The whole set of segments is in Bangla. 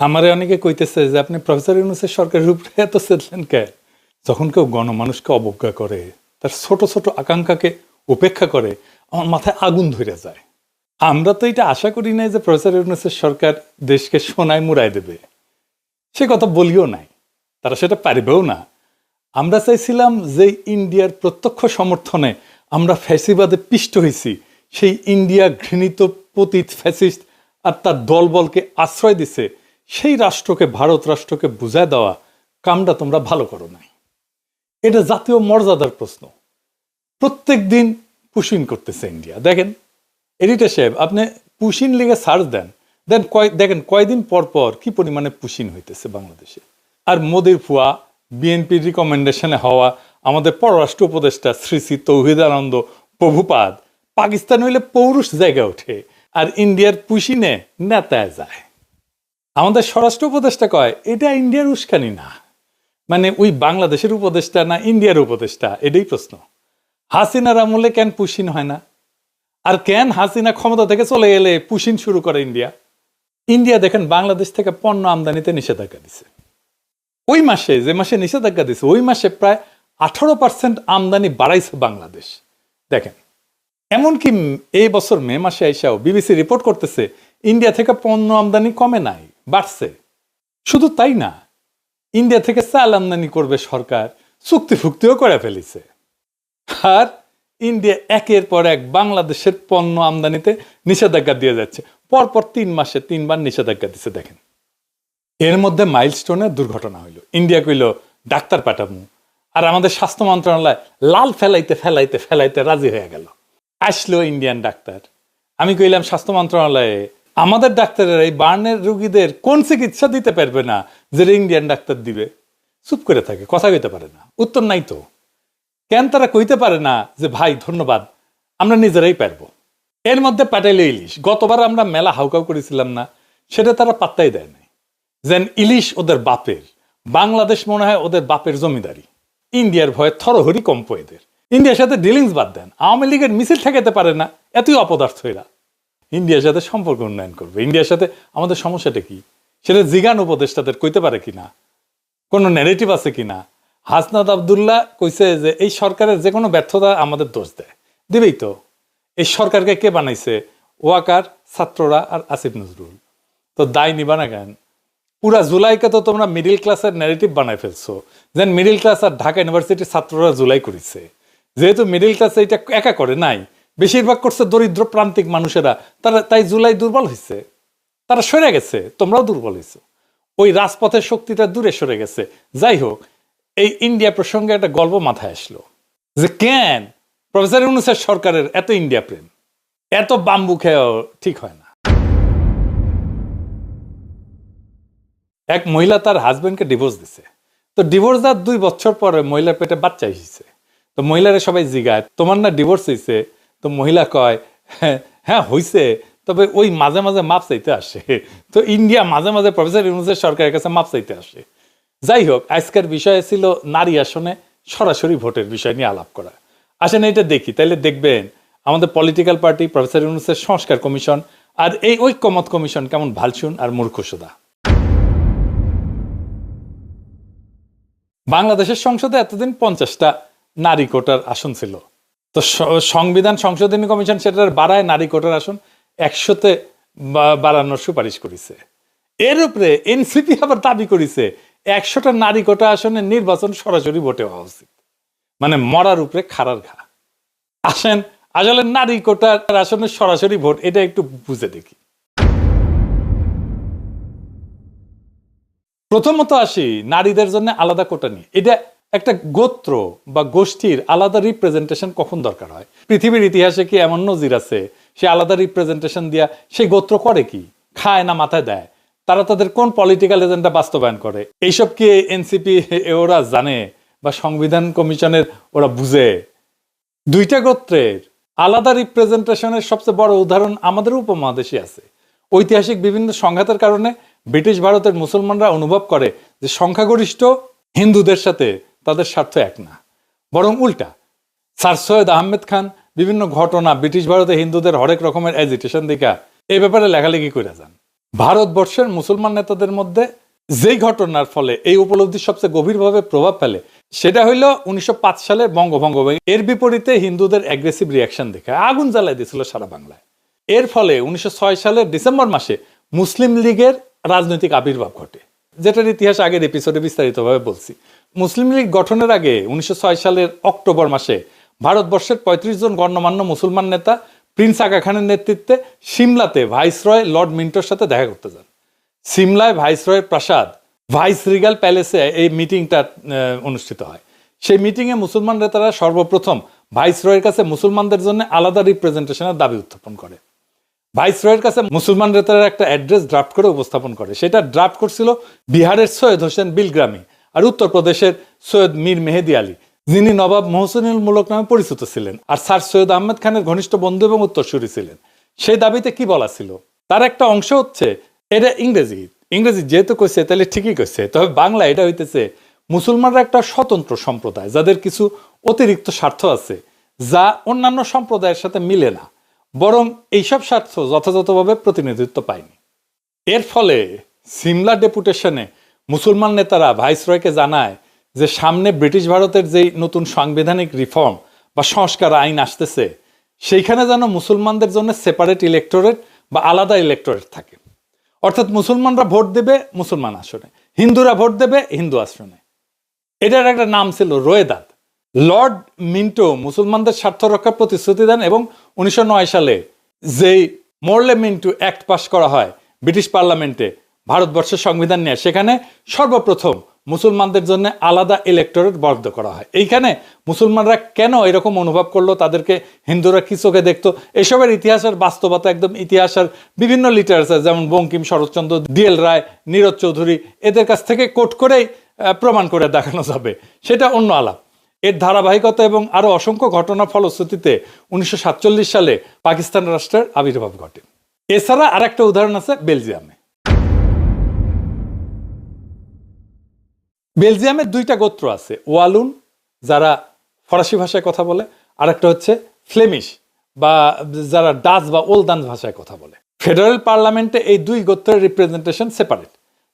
আমারে অনেকে কইতেছে যে, আপনি প্রফেসর ইউনুসের সরকারের উপরে এত সেদলেন কে? যখন কেউ গণমানুষকে অবজ্ঞা করে, তার ছোট ছোট আকাঙ্ক্ষাকে উপেক্ষা করে, আমার মাথায় আগুন ধরে যায়। আমরা তো এটা আশা করি নাই যে প্রফেসর ইউনুসের সরকার দেশকে সোনায় মুড়াই দেবে। সে কথা বলিও নাই, তারা সেটা পারবেও না। আমরা চাইছিলাম যে ইন্ডিয়ার প্রত্যক্ষ সমর্থনে আমরা ফ্যাসিবাদে পিষ্ট হয়েছি সেই ইন্ডিয়া ঘৃণিত পতিত ফ্যাসিস্ট আর তার দলবলকে আশ্রয় দিছে সেই রাষ্ট্রকে, ভারত রাষ্ট্রকে বুঝায় দেওয়া কামটা তোমরা ভালো করো নাই। এটা জাতীয় মর্যাদার প্রশ্ন। প্রত্যেক দিন পুশিন করতেছে ইন্ডিয়া। দেখেন, এডিটার সাহেব, আপনি পুশিন লিগে সার্চ দেন দেন কয়, দেখেন কয়দিন পর পর কি পরিমাণে পুশিন হইতেছে বাংলাদেশে। আর মোদির ফুয়া, বিএনপির রিকমেন্ডেশনে হওয়া, আমাদের পররাষ্ট্র উপদেষ্টা শ্রী শ্রী তৌহিদানন্দ প্রভুপাদ, পাকিস্তান হইলে পৌরুষ জায়গা ওঠে, আর ইন্ডিয়ার পুশিনে নেতায় যায়। আমাদের স্বরাষ্ট্র উপদেষ্টা কয়, এটা ইন্ডিয়ার উস্কানি না। মানে ওই বাংলাদেশের উপদেষ্টা না ইন্ডিয়ার উপদেষ্টা? এটাই প্রশ্ন। হাসিনার আমলে কেন পুশিন হয় না? আর কেন হাসিনা ক্ষমতা থেকে চলে গেলে পুশিন শুরু করে ইন্ডিয়া? ইন্ডিয়া দেখেন বাংলাদেশ থেকে পণ্য আমদানিতে নিষেধাজ্ঞা দিছে। ওই মাসে, যে মাসে নিষেধাজ্ঞা দিছে, ওই মাসে প্রায় আঠারো পার্সেন্ট আমদানি বাড়াইছে বাংলাদেশ। দেখেন, এমনকি এই বছর মে মাসে আইসাও বিবিসি রিপোর্ট করতেছে, ইন্ডিয়া থেকে পণ্য আমদানি কমে নাই। বাড়ছে। শুধু তাই না, ইন্ডিয়া থেকে চাল আমদানি করবে সরকার চুক্তি ফুক্তিও করে ফেলিছে। আর ইন্ডিয়া একের পর এক বাংলাদেশের পণ্য আমদানিতে নিষেধাজ্ঞা দিয়ে যাচ্ছে। পরপর তিন মাসে তিনবার নিষেধাজ্ঞা দিছে, দেখেন। এর মধ্যে মাইলস্টোনের দুর্ঘটনা হইল। ইন্ডিয়া কইল, ডাক্তার পাঠামু। আর আমাদের স্বাস্থ্য মন্ত্রণালয় লাল ফেলাইতে ফেলাইতে ফেলাইতে রাজি হয়ে গেল। আসলো ইন্ডিয়ান ডাক্তার। আমি কইলাম, স্বাস্থ্য মন্ত্রণালয়ে আমাদের ডাক্তারের এই বার্নের রুগীদের কোন চিকিৎসা দিতে পারবে না যে ইন্ডিয়ান ডাক্তার দিবে? চুপ করে থাকে, কথা কইতে পারে না, উত্তর নাই তো। কেন তারা কইতে পারে না যে, ভাই, ধন্যবাদ, আমরা নিজেরাই পারব? এর মধ্যে পাটাইলে ইলিশ। গতবার আমরা মেলা হাউকাউ করেছিলাম না, সেটা তারা পাত্তাই দেয় নাই। যেন ইলিশ ওদের বাপের, বাংলাদেশ মনে হয় ওদের বাপের জমিদারি। ইন্ডিয়ার ভয়ে থরহরি কম্প এদের। ইন্ডিয়ার সাথে ডিলিংস বাদ দেন, আওয়ামী লীগের মিছিল ঠেকাতে পারে না, এতই অপদার্থ এরা। ইন্ডিয়ার সাথে সম্পর্ক উন্নয়ন করবে। ইন্ডিয়ার সাথে আমাদের সমস্যাটা কি? সেটা জিগান উপদেষ্টাদের কইতে পারে কিনা? কোনো ন্যারেটিভ আছে কিনা? হাসনাদ আবদুল্লাহ কইছে যে এই সরকারের যে কোনো ব্যর্থতা আমাদের দোষ দেয়। দিবেই তো। এই সরকারকে কে বানাইছে? ওয়াকার, ছাত্ররা আর আসিফ নজরুল। তো দায় নিবা না কেন? পুরা জুলাইকে তো তোমরা মিডিল ক্লাসের ন্যারেটিভ বানাই ফেলছো। যেন মিডিল ক্লাস আর ঢাকা ইউনিভার্সিটির ছাত্ররা জুলাই করেছে। যেহেতু মিডিল ক্লাস এটা একা করে নাই বেশিরভাগ করছে দরিদ্র প্রান্তিক মানুষেরা। তারা তাই জুলাই দুর্বল হয়েছে তারা সরে গেছে, তোমরাও দুর্বল হয়েছো ওই রাজপথের শক্তিটা দূরে সরে গেছে। যাই হোক, এই ইন্ডিয়া প্রসঙ্গে একটা গল্প মাথায় আসলো যে কেন প্রফেসর ইউনুসের সরকারের এত ইন্ডিয়া প্রেম? এত বাম্বু খেয়েও ঠিক হয় না। এক মহিলা তার হাজবেন্ডকে ডিভোর্স দিছে। তো ডিভোর্স দেওয়ার দুই বছর পরে মহিলার পেটে বাচ্চা এসেছে। তো মহিলারা সবাই জিগায়, তোমার না ডিভোর্স হয়েছে তো মহিলা কয় "হ্যাঁ, হ্যাঁ হইছে। তবে ওই মাঝে মাঝে মাপ চাইতে আসে। তো ইন্ডিয়া মাঝে মাঝে প্রফেসর ইউনুসের সরকারের কাছে মাপ চাইতে আসে। যাই হোক আজকের বিষয় ছিল নারী আসনে সরাসরি ভোটের বিষয় নিয়ে আলাপ করা। আসেন এটা দেখি তাইলে দেখবেন আমাদের পলিটিক্যাল পার্টি প্রফেসর ইউনুসের সংস্কার কমিশন আর এই ঐক্যমত কমিশন কেমন ভালসুন আর মূর্খসুদা। বাংলাদেশের সংসদে এতদিন পঞ্চাশটা নারী কোটার আসন ছিল। তো সংবিধান সংশোধনী কমিশন সেটার বাড়ায় নারী কোটার আসন একশোতে বাড়ানোর সুপারিশ করেছে। এর উপরে এনসিপি আবার দাবি করেছে, একশোটা নারী কোটা আসনে নির্বাচন সরাসরি ভোটে হওয়া উচিত। মানে মরার উপরে খাড়ার ঘা। আসেন, আসলে নারী কোটার আসনে সরাসরি ভোট, এটা একটু বুঝে দেখি। প্রথমত আসি, নারীদের জন্য আলাদা কোটা নিয়ে। এটা একটা গোত্র বা গোষ্ঠীর আলাদা রিপ্রেজেন্টেশন কখন দরকার হয়? পৃথিবীর ইতিহাসে কি এমন নজির আছে? সে আলাদা রিপ্রেজেন্টেশন দিয়া সেই গোত্র করে কি? খায় না মাথায় দেয়? তারা তাদের কোন পলিটিক্যাল এজেন্ডা বাস্তবায়ন করে? এইসব কি এনসিপি ওরা জানে বা সংবিধান কমিশনের ওরা বুঝে? দুইটা গোত্রের আলাদা রিপ্রেজেন্টেশনের সবচেয়ে বড় উদাহরণ আমাদের উপমহাদেশে আছে। ঐতিহাসিক বিভিন্ন সংঘাতের কারণে ব্রিটিশ ভারতের মুসলমানরা অনুভব করে যে সংখ্যাগরিষ্ঠ হিন্দুদের সাথে তাদের স্বার্থ এক না, বরং উল্টা। স্যার সৈয়দ আহমেদ খান বিভিন্ন ঘটনা ব্রিটিশ ভারতে হিন্দুদের হরেক রকমের এজিটেশন দেখা এই ব্যাপারে লেখালেখি করে যান। ভারতবর্ষের মুসলমান নেতাদের মধ্যে যেই ঘটনার ফলে এই উপলব্ধি সবচেয়ে গভীরভাবে প্রভাব ফেলে, সেটা হইল উনিশশো সালের বঙ্গভঙ্গ এর বিপরীতে হিন্দুদের অ্যাগ্রেসিভ রিয়াকশন দেখে, আগুন জ্বালাই দিয়েছিল সারা বাংলায়। এর ফলে উনিশশো ছয় সালের ডিসেম্বর মাসে মুসলিম লীগের রাজনৈতিক আবির্ভাব ঘটে, যেটার ইতিহাস আগের এপিসোডে বিস্তারিতভাবে বলছি। মুসলিম লীগ গঠনের আগে উনিশশো ছয় সালের অক্টোবর মাসে ভারতবর্ষের পঁয়ত্রিশ জন গণ্যমান্য মুসলমান নেতা প্রিন্স আগা খানের নেতৃত্বে সিমলাতে ভাইসরয় লর্ড মিন্টোর সাথে দেখা করতে যান। সিমলায় ভাইসরয়ের প্রাসাদ ভাইস রিগাল প্যালেসে এই মিটিংটা অনুষ্ঠিত হয়। সেই মিটিংয়ে মুসলমান নেতারা সর্বপ্রথম ভাইসরয়ের কাছে মুসলমানদের জন্য আলাদা রিপ্রেজেন্টেশনের দাবি উত্থাপন করে। ভাইসরয়ের কাছে মুসলমান নেতারা একটা অ্যাড্রেস ড্রাফট করে উপস্থাপন করে। সেটা ড্রাফট করছিল বিহারের সৈয়দ হোসেন বিলগ্রামী। আর উত্তরপ্রদেশের সৈয়দ মীর মেহেদি আলী, যিনি নবাব মোহসিনুল মুলক নামে পরিচিত ছিলেন, আর স্যার সৈয়দ আহমেদ খানের ঘনিষ্ঠ বন্ধু এবং উত্তরসূরি ছিলেন। সেই দাবিতে কি বলা ছিল? তার একটা অংশ হচ্ছে, এটা ইংরেজি। ইংরেজি যেহেতু কইছে, তাহলে ঠিকই কইছে। তবে বাংলা এটা হইতেছে, মুসলমানরা একটা স্বতন্ত্র সম্প্রদায়, যাদের কিছু অতিরিক্ত স্বার্থ আছে, যা অন্যান্য সম্প্রদায়ের সাথে মিলে না, বরং এইসব স্বার্থ যথাযথভাবে প্রতিনিধিত্ব পায়নি। এর ফলে সিমলা ডেপুটেশনে মুসলমান নেতারা ভাইসরয়কে জানায় যে সামনে ব্রিটিশ ভারতের যেই নতুন সাংবিধানিক রিফর্ম বা সংস্কার আইন আসতেছে, সেইখানে যেন মুসলমানদের জন্য সেপারেট ইলেকটোরেট বা আলাদা ইলেকটোরেট থাকে। অর্থাৎ মুসলমানরা ভোট দেবে মুসলমান আসনে, হিন্দুরা ভোট দেবে হিন্দু আসনে। এটার একটা নাম ছিল রোয়েদাত লর্ড মিন্টো মুসলমানদের স্বার্থ রক্ষার প্রতিশ্রুতি দেন এবং উনিশশো নয় সালে যেই মোরলে মিন্টু অ্যাক্ট পাশ করা হয় ব্রিটিশ পার্লামেন্টে ভারতবর্ষের সংবিধান নিয়ে, সেখানে সর্বপ্রথম মুসলমানদের জন্য আলাদা ইলেকটোরেট বরাদ্দ করা হয়। এইখানে মুসলমানরা কেন এরকম অনুভব করল? তাদেরকে হিন্দুরা কি চোখে দেখতো? এসবের ইতিহাসের বাস্তবতা একদম ইতিহাসের বিভিন্ন লিটারেচার যেমন বঙ্কিম শরৎচন্দ্র ডিএল রায়, নীরজ চৌধুরী, এদের কাছ থেকে কোট করেই প্রমাণ করে দেখানো যাবে। সেটা অন্য আলাপ। এর ধারাবাহিকতা এবং আরও অসংখ্য ঘটনার ফলশ্রুতিতে উনিশশো সাতচল্লিশ সালে পাকিস্তান রাষ্ট্রের আবির্ভাব ঘটে। এছাড়া আর একটা উদাহরণ আছে বেলজিয়ামে। বেলজিয়ামের দুইটা গোত্র আছে, ওয়ালুন, যারা ফরাসি ভাষায় কথা বলে আর একটা হচ্ছে ফ্লেমিশ, বা যারা ডাচ বা ওলদান ভাষায় কথা বলে। ফেডারেল পার্লামেন্টে এই দুই গোত্রের রিপ্রেজেন্টেশন সেপারেট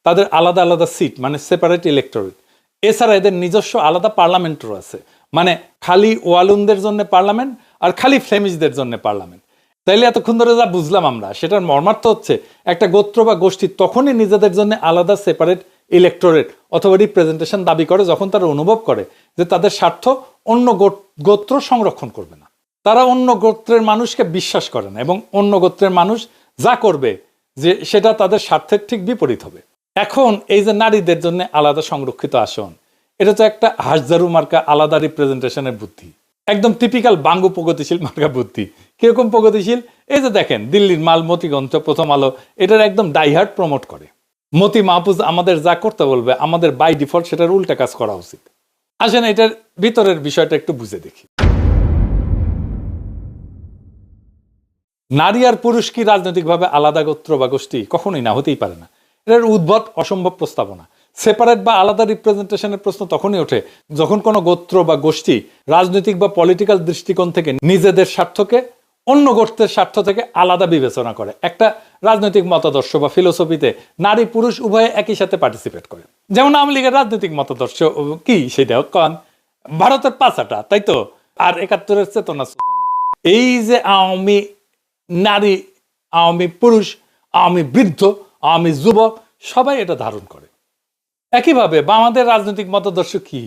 তাদের আলাদা আলাদা সিট মানে সেপারেট ইলেকটোরেট এছাড়া এদের নিজস্ব আলাদা পার্লামেন্টও আছে মানে খালি ওয়ালুনদের জন্য পার্লামেন্ট আর খালি ফ্লেমিশদের জন্য পার্লামেন্ট। তাইলে এতক্ষণ ধরে যা বুঝলাম আমরা, সেটার মর্মার্থ হচ্ছে একটা গোত্র বা গোষ্ঠী তখনই নিজেদের জন্য আলাদা সেপারেট ইলেকটোরেট অথবা রিপ্রেজেন্টেশন দাবি করে যখন তারা অনুভব করে যে তাদের স্বার্থ অন্য গোত্র সংরক্ষণ করবে না। তারা অন্য গোত্রের মানুষকে বিশ্বাস করে না এবং অন্য গোত্রের মানুষ যা করবে যে সেটা তাদের স্বার্থের ঠিক বিপরীত হবে। এখন এই যে নারীদের জন্য আলাদা সংরক্ষিত আসন, এটা তো একটা হাসজারু মার্কা আলাদা রিপ্রেজেন্টেশনের বুদ্ধি। একদম টিপিক্যাল বাঙ্গু প্রগতিশীল মার্কা বুদ্ধি। কীরকম প্রগতিশীল? এই যে দেখেন, দিল্লির মালমতিগঞ্জ প্রথম আলো, এটার একদম ডাইহার্ট প্রমোট করে। মতি মাহফুজ আমাদের যা করতে বলবে, আমাদের বাই ডিফল্ট সেটার উল্টা কাজ করা উচিত। আসেন, এটার ভিতরের বিষয়টা একটু বুঝে দেখি। নারী আর পুরুষ কি রাজনৈতিকভাবে আলাদা গোত্র বা গোষ্ঠী? কখনোই না, হতেই পারে না। এটার উদ্ভট অসম্ভব প্রস্তাবনা। সেপারেট বা আলাদা রিপ্রেজেন্টেশনের প্রশ্ন তখনই ওঠে যখন কোনো গোত্র বা গোষ্ঠী রাজনৈতিক বা পলিটিক্যাল দৃষ্টিকোণ থেকে নিজেদের স্বার্থকে অন্য গোষ্ঠীর স্বার্থ থেকে আলাদা বিবেচনা করে। একটা রাজনৈতিক মতাদর্শ বা ফিলোসফিতে নারী পুরুষ উভয়ে একই সাথে পার্টিসিপেট করে। যেমন আওয়ামী লীগের রাজনৈতিক মতাদর্শ কি? সেটা কন। ভারতের পাঁচাটা তাই তো? আর একাত্তরের চেতনা এই যে আওয়ামী নারী আওয়ামী পুরুষ আওয়ামী বৃদ্ধ আওয়ামী যুবক সবাই এটা ধারণ করে। একইভাবে বামাদের রাজনৈতিক মতাদর্শ কি?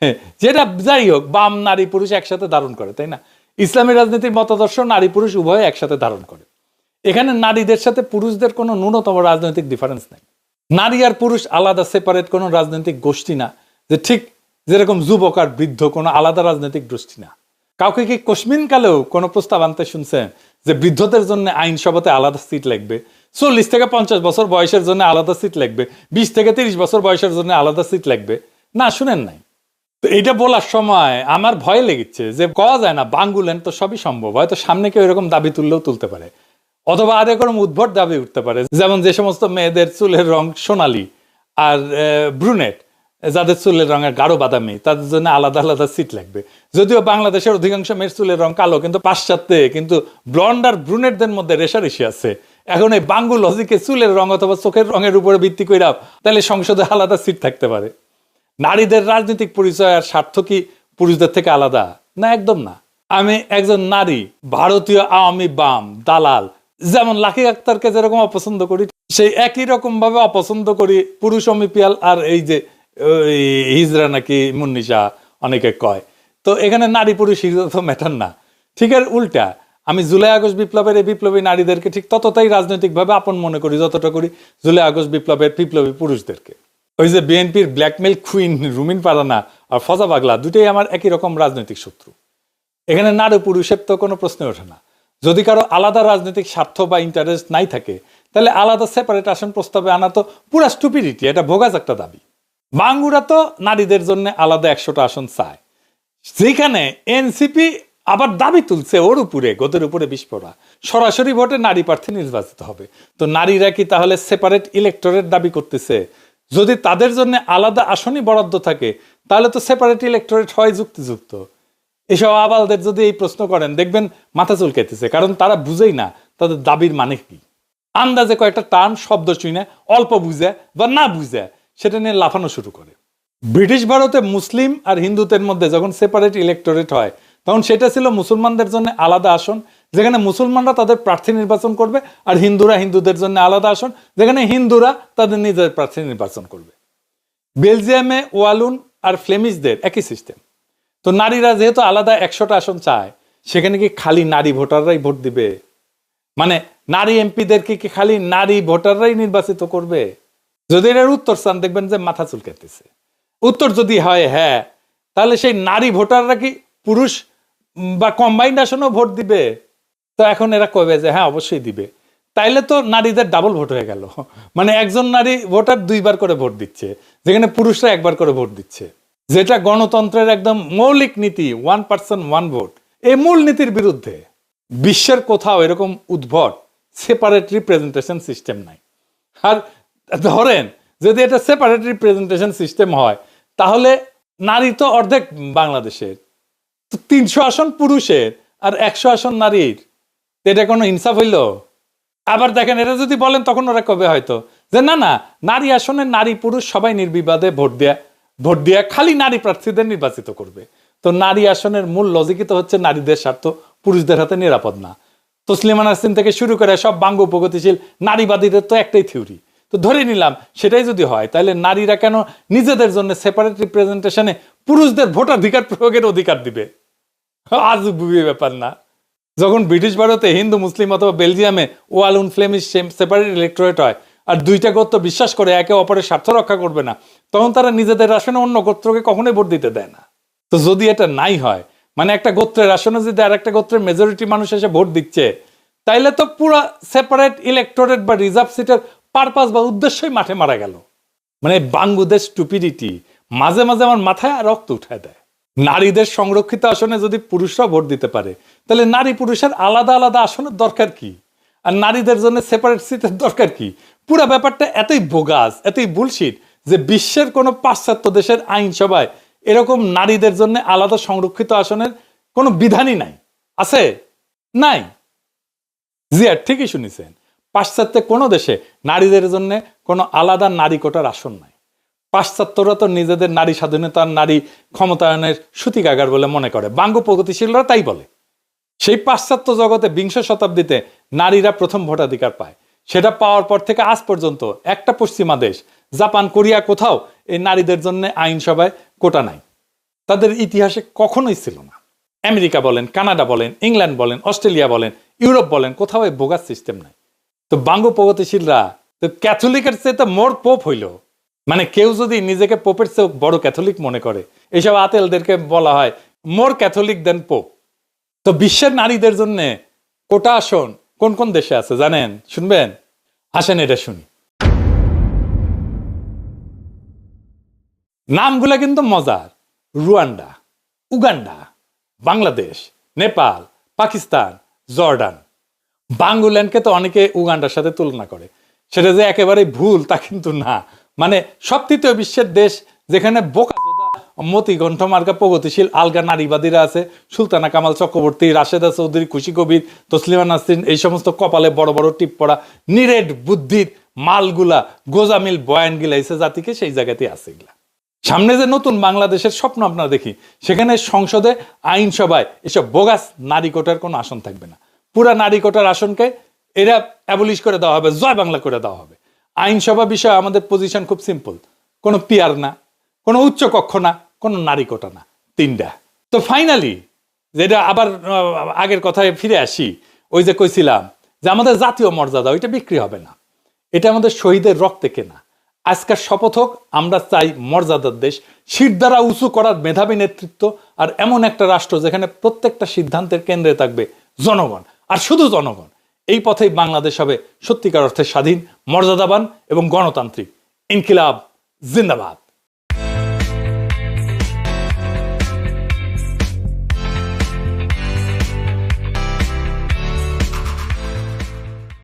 হ্যাঁ, যেটা যাই হোক বাম নারী পুরুষ একসাথে ধারণ করে তাই না? ইসলামী রাজনীতির মতাদর্শ নারী পুরুষ উভয় একসাথে ধারণ করে। এখানে নারীদের সাথে পুরুষদের কোনো ন্যূনতম রাজনৈতিক ডিফারেন্স নেই। নারী আর পুরুষ আলাদা সেপারেট কোনো রাজনৈতিক গোষ্ঠী না, যে ঠিক যেরকম যুবক আর বৃদ্ধ কোনো আলাদা রাজনৈতিক গোষ্ঠী না। কাউকে কি কালেও কোনো প্রস্তাব আনতে শুনছেন যে বৃদ্ধদের জন্য আইনসভাতে আলাদা সিট লাগবে? চল্লিশ থেকে পঞ্চাশ বছর বয়সের জন্য আলাদা সিট লাগবে, বিশ থেকে তিরিশ বছর বয়সের জন্য আলাদা সিট লাগবে? না, শুনেন নাই। তো এটা বলার সময় আমার ভয় লেগেছে যে কওয়া যায় না, বাঙ্গুলেন তো সবই সম্ভব, হয়তো সামনে কেউ এরকম দাবি তুললেও তুলতে পারে। অথবা আর এরকম উদ্ভট দাবি উঠতে পারে, যেমন যে সমস্ত মেয়েদের চুলের রং সোনালি আর ব্রুনেট, যাদের চুলের রঙের গাঢ় বাদামি, তাদের জন্য আলাদা আলাদা সিট লাগবে। যদিও বাংলাদেশের অধিকাংশ মেয়ের চুলের রং কালো, কিন্তু পাশ্চাত্যে কিন্তু ব্লন্ড আর ব্রুনেটদের মধ্যে রেশারেশি আছে। এখন এই বাঙ্গু লজিকে চুলের রং অথবা চোখের রঙের উপরে ভিত্তি করে তাহলে সংসদে আলাদা সিট থাকতে পারে। নারীদের রাজনৈতিক পরিচয় আর স্বার্থ কি পুরুষদের থেকে আলাদা? না, একদম না। আমি একজন নারী, ভারতীয় আওয়ামী বাম, দালাল, যেমন লাকি আক্তারকে যেরকম অপছন্দ করি, সেই একই রকম ভাবে অপছন্দ করি পুরুষ অমিপিয়াল আর এই যে হিজরা নাকি মুন্নিশা অনেকে কয়। তো এখানে নারী পুরুষ হিজরা তো ম্যাটার না। ঠিক আর উল্টা, আমি জুলাই আগস্ট বিপ্লবের এই বিপ্লবী নারীদেরকে ঠিক ততটাই রাজনৈতিকভাবে আপন মনে করি যতটা করি জুলাই আগস্ট বিপ্লবের বিপ্লবী পুরুষদেরকে। ওই যে বিএনপির ব্ল্যাকমেল কুইন রুমিন পারানা আর ফজা পাগলা দুটোই আমার একই রকম রাজনৈতিক শত্রু। এখানে নারী পুরুষের তো কোনো প্রশ্ন ওঠে না। যদি কারও আলাদা রাজনৈতিক স্বার্থ বা ইন্টারেস্ট নাই থাকে, তাহলে আলাদা সেপারেট আসন প্রস্তাবে আনা তো পুরা স্টুপিডিটি এটা ভোগাজ একটা দাবি। বাঙ্গুরা তো নারীদের জন্য আলাদা একশোটা আসন চায়। যেখানে এনসিপি আবার দাবি তুলছে ওর উপরে, গোদের উপরে বিস্ফোরা। সরাসরি ভোটে নারী প্রার্থী নির্বাচিত হবে। তো নারীরা কি তাহলে সেপারেট ইলেক্টরেট দাবি করতেছে? যদি তাদের জন্য আলাদা আসনই বরাদ্দ থাকে, তাহলে তো সেপারেট ইলেক্টরেট হয় যুক্তিযুক্ত। এসব আবালদের যদি এই প্রশ্ন করেন, দেখবেন মাথা চুলকাইতেছে, কারণ তারা বুঝেই না তাদের দাবির মানে কি। আন্দাজে কয়েকটা টার্ম শব্দ শুনে অল্প বুঝে বা না বুঝে সেটা নিয়ে লাফানো শুরু করে। ব্রিটিশ ভারতে মুসলিম আর হিন্দুদের মধ্যে যখন সেপারেট ইলেক্টোরেট হয়, তখন সেটা ছিল মুসলমানদের জন্য আলাদা আসন যেখানে মুসলমানরা তাদের প্রার্থী নির্বাচন করবে আর হিন্দুরা হিন্দুদের জন্য আলাদা আসন, যেখানে হিন্দুরা তাদের নিজের প্রার্থী নির্বাচন করবে। বেলজিয়ামে ওয়ালুন আর ফ্লেমিশদের একই সিস্টেম। তো নারীরা যেহেতু আলাদা একশোটা আসন চায়, সেখানে কি খালি নারী ভোটাররাই ভোট দিবে? মানে নারী এমপিদেরকে কি খালি নারী ভোটাররাই নির্বাচিত করবে? যদি এটার উত্তর চান, দেখবেন যে মাথা চুলকাতেছে উত্তর যদি হয় হ্যাঁ তাহলে সেই নারী ভোটাররা কি পুরুষ বা কম্বাইন্ড আসনেও ভোট দিবে? তো এখন এরা কবে যে হ্যাঁ অবশ্যই দিবে। তাইলে তো নারীদের ডাবল ভোট হয়ে গেল। মানে একজন নারী ভোটার দুইবার করে ভোট দিচ্ছে, যেখানে পুরুষরা একবার করে ভোট দিচ্ছে। যেটা গণতন্ত্রের একদম মৌলিক নীতি ওয়ান পার্সন ওয়ান ভোট এই মূল নীতির বিরুদ্ধে বিশ্বের কোথাও এরকম উদ্ভট সেপারেট রিপ্রেজেন্টেশন সিস্টেম নাই। আর ধরেন, যদি এটা সেপারেট রিপ্রেজেন্টেশন সিস্টেম হয়, তাহলে নারী তো অর্ধেক বাংলাদেশের। তিনশো আসন পুরুষের, আর একশো আসন নারীর। তো এটা কোনো ইনসাফ হইল? আবার দেখেন এটা যদি বলেন তখন ওরা কবে হয়তো? যে না না, নারী আসনে নারী পুরুষ সবাই নির্বিবাদে ভোট দেয়া ভোট দেয়া খালি নারী প্রার্থীদের নির্বাচিত করবে। তো নারী আসনের মূল লজিকই তো হচ্ছে নারীদের স্বার্থ, পুরুষদের হাতে নিরাপদ না। তসলিমা নাসরিন থেকে শুরু করে সব বাঙ্গ প্রগতিশীল নারীবাদীদের তো একটাই থিওরি তো ধরে নিলাম, সেটাই যদি হয়, তাহলে নারীরা কেন নিজেদের জন্য সেপারেট রিপ্রেজেন্টেশনে পুরুষদের ভোটাধিকার প্রয়োগের অধিকার দিবে? আজ ব্যাপার না। যখন ব্রিটিশ ভারতে হিন্দু, মুসলিম অথবা বেলজিয়ামে ওয়ালুন ফ্লেমিশ সেপারেট ইলেকট্রেট হয় আর দুইটা গোত্র বিশ্বাস করে একে অপরের স্বার্থ রক্ষা করবে না, তখন তারা নিজেদের আসনে অন্য গোত্রকে কখনোই ভোট দিতে দেয় না। তো যদি এটা নাই হয় মানে একটা গোত্রের আসনে যদি আর একটা গোত্রের মেজরিটি মানুষ এসে ভোট দিচ্ছে, তাইলে তো পুরো সেপারেট ইলেকট্রোরেট বা রিজার্ভ সিটের পারপাস বা উদ্দেশ্যই মাঠে মারা গেল। মানে বাংলাদেশ স্টুপিডিটি মাঝে মাঝে আমার মাথায় রক্ত উঠায় দেয়। নারীদের সংরক্ষিত আসনে যদি পুরুষরা ভোট দিতে পারে তাহলে নারী পুরুষের আলাদা আলাদা আসনের দরকার কি? আর নারীদের জন্য সেপারেট সিটের দরকার কি? পুরো ব্যাপারটা এতই বোগাস, এতই বুলশিট যে বিশ্বের কোনো পাশ্চাত্য দেশের আইনসভায় এরকম নারীদের জন্য আলাদা সংরক্ষিত আসনের কোনো বিধানই নাই। আছে? নাই। জিয়া ঠিকই শুনেছেন, পাশ্চাত্যে কোনো দেশে নারীদের জন্য কোনো আলাদা নারী কোটার আসন নাই। পাশ্চাত্যরা তো নিজেদের নারী স্বাধীনতার নারী ক্ষমতায়নের সূতিকাগার বলে মনে করে, বাঙ্গ প্রগতিশীলরা তাই বলে। সেই পাশ্চাত্য জগতে বিংশ শতাব্দীতে নারীরা প্রথম ভোটাধিকার পায়। সেটা পাওয়ার পর থেকে আজ পর্যন্ত একটা পশ্চিমা দেশ, জাপান, কোরিয়া কোথাও এই নারীদের জন্য আইনসভায় কোটা নাই। তাদের ইতিহাসে কখনোই ছিল না। আমেরিকা বলেন, কানাডা বলেন, ইংল্যান্ড বলেন, অস্ট্রেলিয়া বলেন, ইউরোপ বলেন, কোথাও এই বোগাস সিস্টেম নাই। তো বাঙ্গ প্রগতিশীলরা তো ক্যাথলিকের চেয়ে তো মোর পোপ হইল। মানে কেউ যদি নিজেকে পোপের চেয়ে বড় ক্যাথলিক মনে করে এইসব আতেলদেরকে বলা হয় মোর ক্যাথলিক দেন পোপ। তো বিশ্বের নারীদের জন্য কোটা আসন কোন কোন দেশে আছে জানেন? শুনবেন? আসেন এটা শুনি। নামগুলা কিন্তু মজার। Rwanda, Uganda, Bangladesh, Nepal, Pakistan, Jordan. বাঙ্গুল্যান্ডকে তো অনেকে উগান্ডার সাথে তুলনা করে। সেটা যে একেবারে ভুল তা কিন্তু না। মানে সব তৃতীয় বিশ্বের দেশ যেখানে বোকা মতিকণ্ঠ মার্কা প্রগতিশীল আলগা নারীবাদীরা আছে। সুলতানা কামাল চক্রবর্তী, রাশেদা চৌধুরী, খুশি কবির, তসলিমা নাসরিন, এই সমস্ত কপালে বড় বড় টিপ পড়া নিরেট বুদ্ধির মালগুলা, গোজামিল বয়ান গিলাইছে জাতিকে, সেই জায়গাতে আছে এগুলা। সামনে যে নতুন বাংলাদেশের স্বপ্ন আপনারা দেখি, সেখানে সংসদে, আইনসভায় এসব বোগাস নারী কোটার কোনো আসন থাকবে না। পুরা নারী কোটার আসনকে এরা অ্যাবলিশ করে দেওয়া হবে, জয় বাংলা করে দেওয়া হবে। আইনসভা বিষয়ে আমাদের পজিশন খুব সিম্পল কোনো পিয়ার না। কোনো উচ্চ কক্ষ না, কোনো নারী কোটা না, তিনটা। তো ফাইনালি যেটা আবার আগের কথায় ফিরে আসি, ওই যে কইছিলাম যে আমাদের জাতীয় মর্যাদা, ওইটা বিক্রি হবে না। এটা আমাদের শহীদের রক্তে কেনা। আজকের শপথ হোক, আমরা চাই মর্যাদার দেশ শির দ্বারা উঁচু করার মেধাবী নেতৃত্ব, আর এমন একটা রাষ্ট্র যেখানে প্রত্যেকটা সিদ্ধান্তের কেন্দ্রে থাকবে জনগণ, আর শুধু জনগণ। এই পথেই বাংলাদেশ হবে সত্যিকার অর্থে স্বাধীন, মর্যাদাবান এবং গণতান্ত্রিক। ইনকিলাব, জিন্দাবাদ।